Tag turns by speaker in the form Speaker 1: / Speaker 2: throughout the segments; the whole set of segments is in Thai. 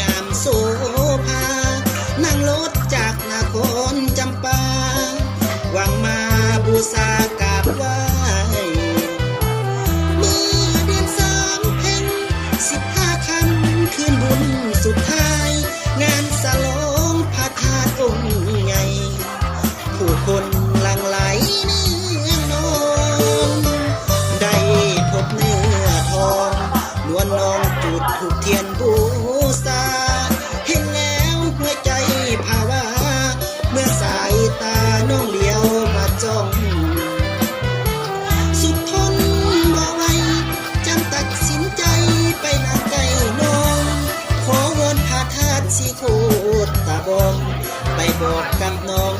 Speaker 1: งามโสภา นั่งรถจากนครจำปาวังมาบูชากราบไหว้เมื่อเดือนสามเพ็ญสิบห้าคำคืนบุญสุดท้าย งานสลงพระาตุองค์ผู้คน องจุดถูกเทียนบูชาเห็นแล้วหัวใจภาวะเมื่อสายตาน้องเลี้ยวมาจ้องสุดทนบ่ไหวจำตัดสินใจไปนางใจน้อง ขอวอนพาทาตุสีโคตตาบองไปบอกกับน้อง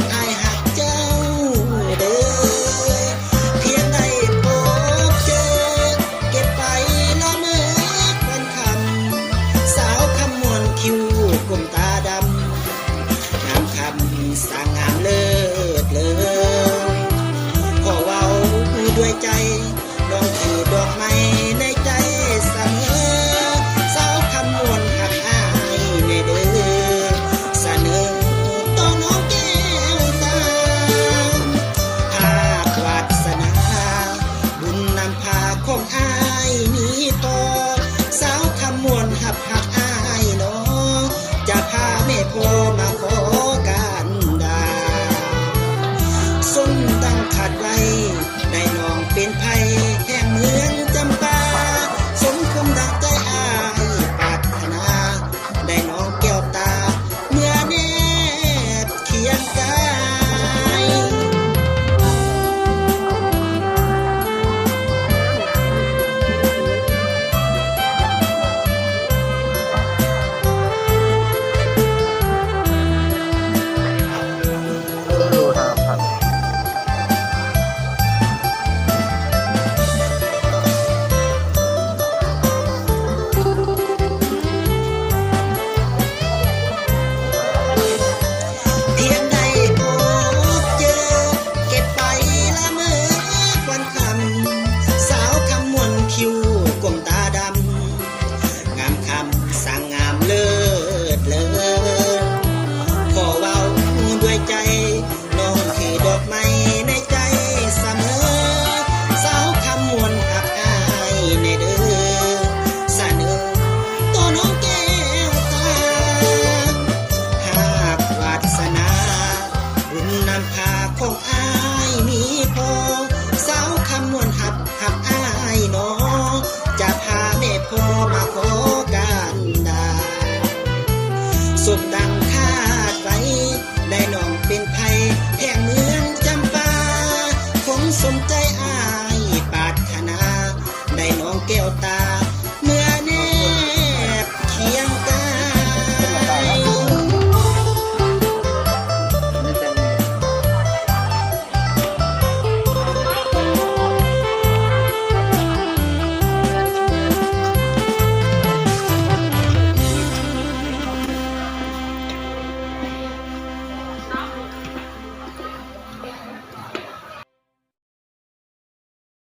Speaker 1: so down.